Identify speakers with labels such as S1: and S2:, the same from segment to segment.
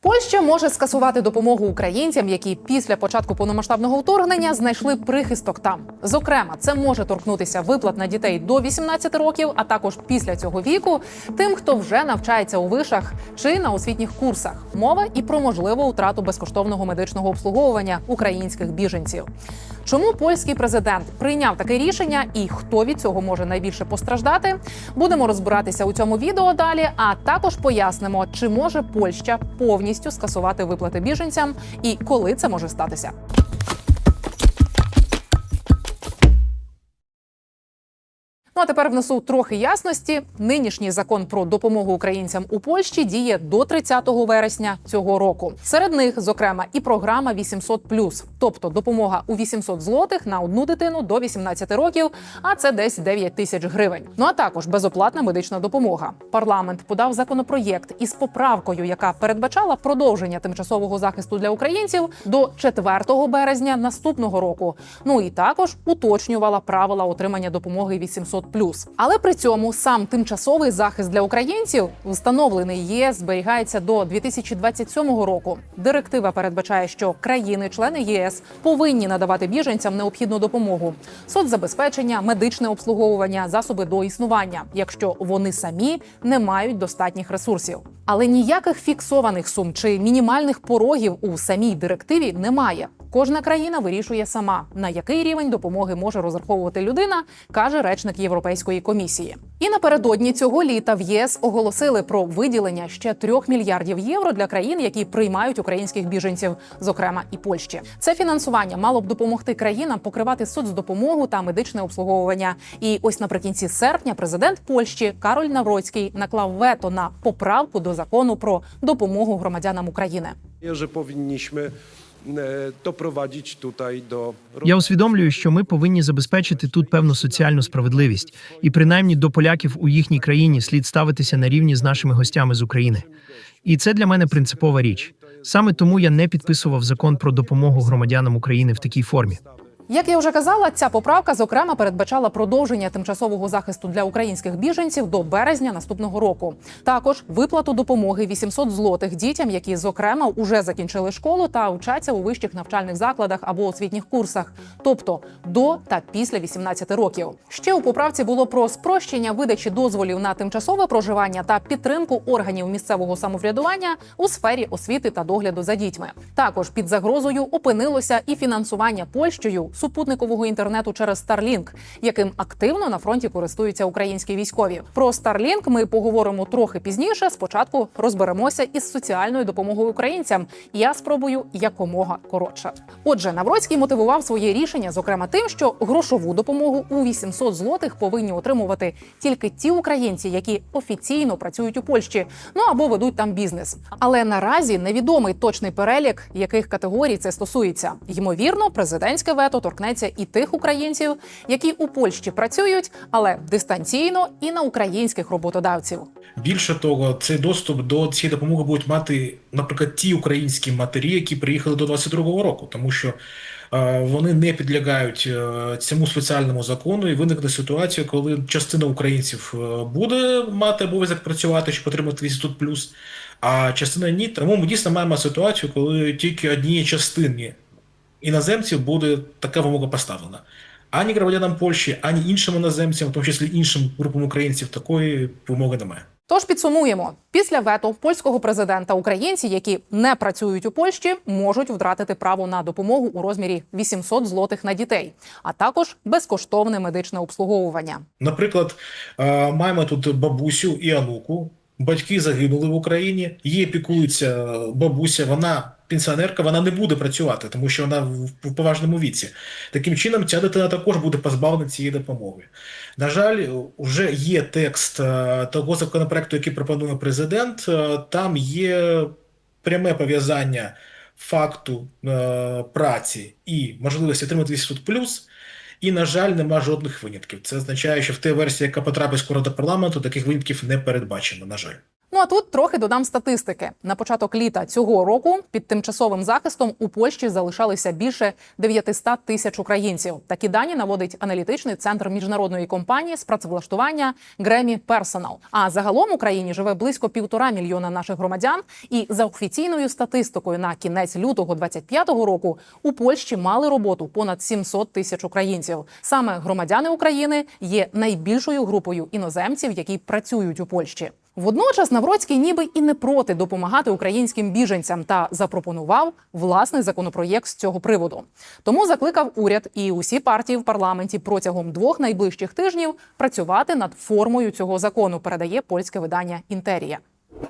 S1: Польща може скасувати допомогу українцям, які після початку повномасштабного вторгнення знайшли прихисток там. Зокрема, це може торкнутися виплат на дітей до 18 років, а також після цього віку, тим, хто вже навчається у вишах чи на освітніх курсах. Мова і про можливу втрату безкоштовного медичного обслуговування українських біженців. Чому польський президент прийняв таке рішення і хто від цього може найбільше постраждати? Будемо розбиратися у цьому відео далі. А також пояснимо, чи може Польща повністю скасувати виплати біженцям і коли це може статися. Ну а тепер внесу трохи ясності. Нинішній закон про допомогу українцям у Польщі діє до 30 вересня цього року. Серед них, зокрема, і програма 800+, тобто допомога у 800 злотих на одну дитину до 18 років, а це десь 9 тисяч гривень. Ну а також безоплатна медична допомога. Парламент подав законопроєкт із поправкою, яка передбачала продовження тимчасового захисту для українців до 4 березня наступного року. Ну і також уточнювала правила отримання допомоги 800+. Але при цьому сам тимчасовий захист для українців, встановлений ЄС, зберігається до 2027 року. Директива передбачає, що країни-члени ЄС повинні надавати біженцям необхідну допомогу: соцзабезпечення, медичне обслуговування, засоби до існування, якщо вони самі не мають достатніх ресурсів. Але ніяких фіксованих сум чи мінімальних порогів у самій директиві немає. Кожна країна вирішує сама, на який рівень допомоги може розраховувати людина, каже речник Європейської комісії. І напередодні цього літа в ЄС оголосили про виділення ще трьох мільярдів євро для країн, які приймають українських біженців, зокрема і Польщі. Це фінансування мало б допомогти країнам покривати соцдопомогу та медичне обслуговування. І ось наприкінці серпня президент Польщі Кароль Навроцький наклав вето на поправку до закону про допомогу громадянам України.
S2: że powinniśmy тутай до
S3: Я усвідомлюю, що ми повинні забезпечити тут певну соціальну справедливість, і принаймні до поляків у їхній країні слід ставитися на рівні з нашими гостями з України. І це для мене принципова річ. Саме тому я не підписував закон про допомогу громадянам України в такій формі.
S1: Як я вже казала, ця поправка зокрема передбачала продовження тимчасового захисту для українських біженців до березня наступного року. Також виплату допомоги 800 злотих дітям, які зокрема уже закінчили школу та вчаться у вищих навчальних закладах або освітніх курсах, тобто до та після 18 років. Ще у поправці було про спрощення видачі дозволів на тимчасове проживання та підтримку органів місцевого самоврядування у сфері освіти та догляду за дітьми. Також під загрозою опинилося і фінансування Польщею супутникового інтернету через Starlink, яким активно на фронті користуються українські військові. Про Starlink ми поговоримо трохи пізніше. Спочатку розберемося із соціальною допомогою українцям. Я спробую якомога коротше. Отже, Навроцький мотивував своє рішення, зокрема тим, що грошову допомогу у 800 злотих повинні отримувати тільки ті українці, які офіційно працюють у Польщі, ну або ведуть там бізнес. Але наразі невідомий точний перелік, яких категорій це стосується. Ймовірно, президентське вето торкнеться і тих українців, які у Польщі працюють, але дистанційно і на українських роботодавців.
S4: Більше того, цей доступ до цієї допомоги будуть мати, наприклад, ті українські матері, які приїхали до 22-го року, тому що е, вони не підлягають е, цьому спеціальному закону, і виникне ситуація, коли частина українців е, буде мати обов'язок працювати, щоб отримати 800 плюс, а частина ні. Тому ми дійсно маємо ситуацію, коли тільки одній частині іноземців буде така вимога поставлена. Ані громадянам Польщі, ані іншим іноземцям, в тому числі іншим групам українців, такої вимоги немає.
S1: Тож підсумуємо, після вето польського президента українці, які не працюють у Польщі, можуть втратити право на допомогу у розмірі 800 злотих на дітей, а також безкоштовне медичне обслуговування.
S4: Наприклад, е, маємо тут бабусю і онуку. Батьки загинули в Україні, її пікується бабуся, вона пенсіонерка, вона не буде працювати, тому що вона в поважному віці. Таким чином, ця дитина також буде позбавлена цієї допомоги. На жаль, вже є текст е, того законопроекту, який пропонує президент. Е, Там є пряме пов'язання факту е, праці і можливості отримати 800 плюс. І, на жаль, нема жодних винятків. Це означає, що в тій версії, яка потрапить скоро до парламенту, таких винятків не передбачено. На жаль.
S1: Ну а тут трохи додам статистики. На початок літа цього року під тимчасовим захистом у Польщі залишалися більше 900 тисяч українців. Такі дані наводить аналітичний центр міжнародної компанії з працевлаштування Grammy Personal. А загалом в Україні живе близько півтора мільйона наших громадян. І за офіційною статистикою на кінець лютого 25-го року у Польщі мали роботу понад 700 тисяч українців. Саме громадяни України є найбільшою групою іноземців, які працюють у Польщі. Водночас Навроцький ніби і не проти допомагати українським біженцям та запропонував власний законопроєкт з цього приводу. Тому закликав уряд і усі партії в парламенті протягом двох найближчих тижнів працювати над формою цього закону. Передає польське видання Інтерія.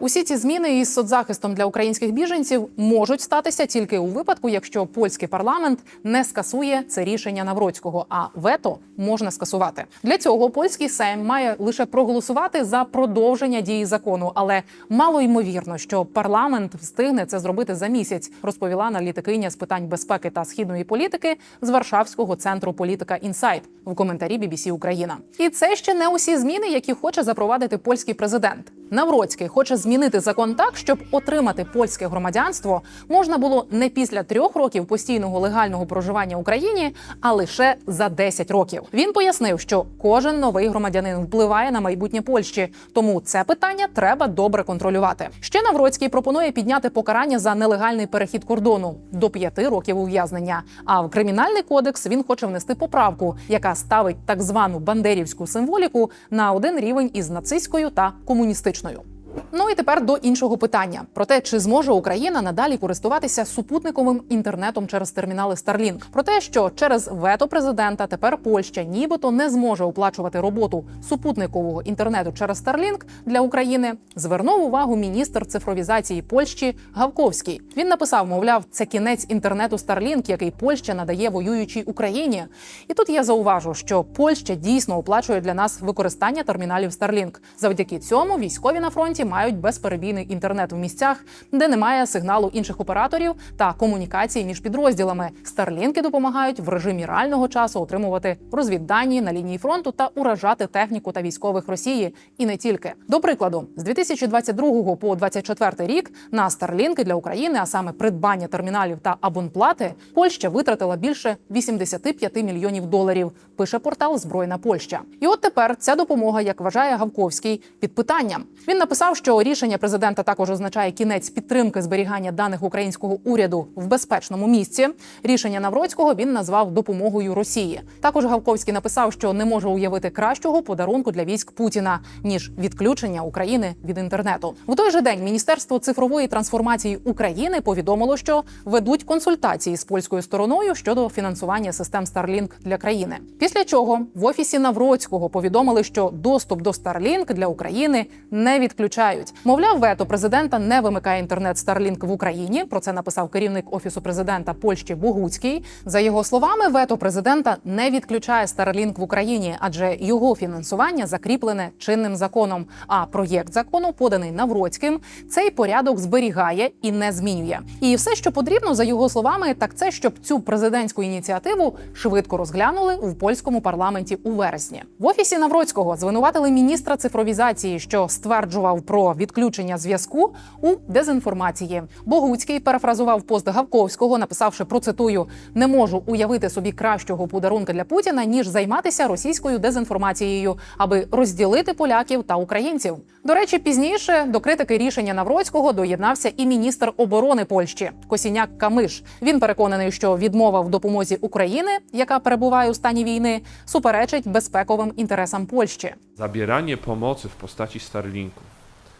S1: Усі ці зміни із соцзахистом для українських біженців можуть статися тільки у випадку, якщо польський парламент не скасує це рішення Навроцького, а вето можна скасувати. Для цього польський сейм має лише проголосувати за продовження дії закону, але мало ймовірно, що парламент встигне це зробити за місяць, розповіла аналітикиня з питань безпеки та східної політики з Варшавського центру політика інсайт в коментарі BBC Україна. І це ще не усі зміни, які хоче запровадити польський президент. Навроцький хоче змінити закон так, щоб отримати польське громадянство можна було не після трьох років постійного легального проживання в Україні, а лише за 10 років. Він пояснив, що кожен новий громадянин впливає на майбутнє Польщі, тому це питання треба добре контролювати. Ще Навроцький пропонує підняти покарання за нелегальний перехід кордону до 5 років ув'язнення. А в кримінальний кодекс він хоче внести поправку, яка ставить так звану бандерівську символіку на один рівень із нацистською та комуністичною. Srečno jo. Ну і тепер до іншого питання про те, чи зможе Україна надалі користуватися супутниковим інтернетом через термінали Starlink. Про те, що через вето президента тепер Польща нібито не зможе оплачувати роботу супутникового інтернету через Starlink для України, звернув увагу міністр цифровізації Польщі Гавковський. Він написав, мовляв, це кінець інтернету Starlink, який Польща надає воюючій Україні. І тут я зауважу, що Польща дійсно оплачує для нас використання терміналів Starlink. Завдяки цьому військові на фронті мають безперебійний інтернет в місцях, де немає сигналу інших операторів та комунікації між підрозділами. Старлінки допомагають в режимі реального часу отримувати розвіддані на лінії фронту та уражати техніку та військових Росії, і не тільки. До прикладу, з 2022 по 2024 рік на Старлінки для України, а саме придбання терміналів та абонплати, Польща витратила більше 85 мільйонів доларів. Пише портал Збройна Польща. І от тепер ця допомога, як вважає Гавковський, під питанням. Він написав, що рішення президента також означає кінець підтримки зберігання даних українського уряду в безпечному місці. Рішення Навроцького він назвав допомогою Росії. Також Гавковський написав, що не може уявити кращого подарунку для військ Путіна ніж відключення України від інтернету. В той же день Міністерство цифрової трансформації України повідомило, що ведуть консультації з польською стороною щодо фінансування систем Starlink для країни. Після чого в офісі Навроцького повідомили, що доступ до Starlink для України не відключають. Мовляв, вето президента не вимикає інтернет Starlink в Україні. Про це написав керівник офісу президента Польщі Богуцький. За його словами, вето президента не відключає Starlink в Україні, адже його фінансування закріплене чинним законом. А проєкт закону, поданий Навроцьким, цей порядок зберігає і не змінює. І все, що потрібно, за його словами, так це щоб цю президентську ініціативу швидко розглянули в польському парламенті у вересні. В офісі Навроцького звинуватили міністра цифровізації, що стверджував про відключення зв'язку у дезінформації. Богуцький перефразував пост Гавковського, написавши процитую: не можу уявити собі кращого подарунка для Путіна ніж займатися російською дезінформацією, аби розділити поляків та українців. До речі, пізніше до критики рішення Навроцького доєднався і міністр оборони Польщі Косіняк Камиш. Він переконаний, що відмова в допомозі України, яка перебуває у стані війни, суперечить безпековим інтересам Польщі.
S5: Zabieranie pomocy w postaci Starlinku.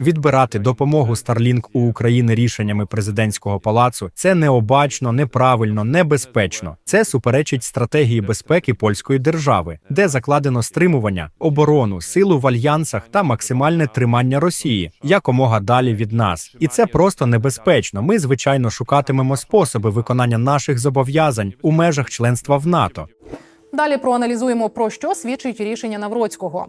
S6: Відбирати допомогу Starlink у України рішеннями президентського палацу це необачно, неправильно, небезпечно. Це суперечить стратегії безпеки польської держави, де закладено стримування, оборону, силу в альянсах та максимальне тримання Росії якомога далі від нас. І це просто небезпечно. Ми звичайно шукатимемо способи виконання наших зобов'язань у межах членства в НАТО.
S1: Далі проаналізуємо про що свідчить рішення Навроцького.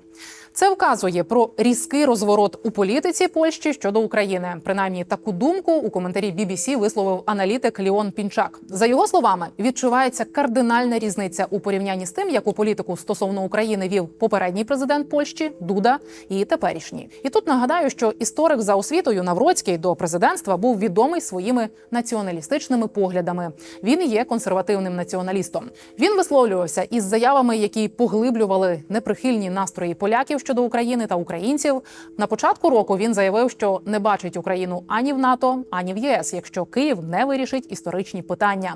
S1: Це вказує про різкий розворот у політиці Польщі щодо України. Принаймні таку думку у коментарі BBC висловив аналітик Ліон Пінчак. За його словами, відчувається кардинальна різниця у порівнянні з тим, яку політику стосовно України вів попередній президент Польщі Дуда і теперішній. І тут нагадаю, що історик за освітою Навроцький до президентства був відомий своїми націоналістичними поглядами. Він є консервативним націоналістом. Він висловлювався із заявами, які поглиблювали неприхильні настрої поляків щодо України та українців. На початку року він заявив, що не бачить Україну ані в НАТО, ані в ЄС, якщо Київ не вирішить історичні питання.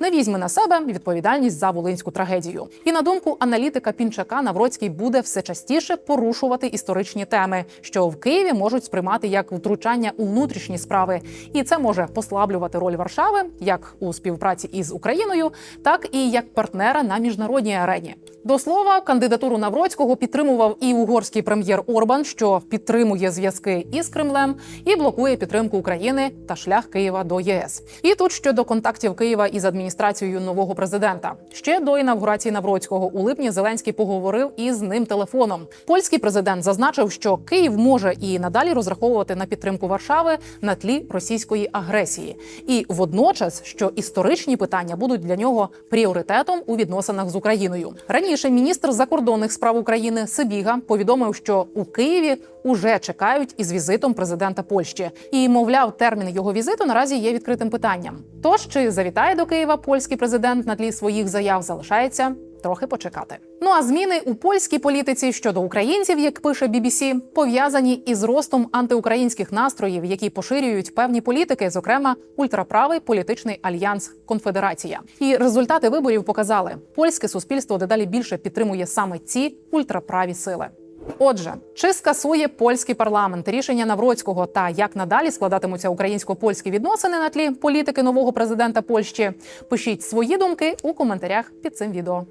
S1: Не візьме на себе відповідальність за волинську трагедію. І на думку аналітика Пінчака, Навроцький буде все частіше порушувати історичні теми, що в Києві можуть сприймати як втручання у внутрішні справи, і це може послаблювати роль Варшави як у співпраці із Україною, так і як партнера на міжнародній арені. До слова, кандидатуру Навроцького підтримував і угорський прем'єр Орбан, що підтримує зв'язки із Кремлем і блокує підтримку України та шлях Києва до ЄС. І тут щодо контактів Києва із адміністрацією нового президента. Ще до інавгурації Навроцького у липні Зеленський поговорив із ним телефоном. Польський президент зазначив, що Київ може і надалі розраховувати на підтримку Варшави на тлі російської агресії, і водночас, що історичні питання будуть для нього пріоритетом у відносинах з Україною. Раніше міністр закордонних справ України Сибіга повідомив, що у Києві уже чекають із візитом президента Польщі, і мовляв, термін його візиту наразі є відкритим питанням. Тож чи завітає до Києва польський президент на тлі своїх заяв, залишається трохи почекати. Ну а зміни у польській політиці щодо українців, як пише BBC, пов'язані із ростом антиукраїнських настроїв, які поширюють певні політики, зокрема ультраправий політичний альянс Конфедерація. І результати виборів показали, польське суспільство дедалі більше підтримує саме ці ультраправі сили. Отже, чи скасує польський парламент рішення Навроцького та як надалі складатимуться українсько-польські відносини на тлі політики нового президента Польщі? Пишіть свої думки у коментарях під цим відео.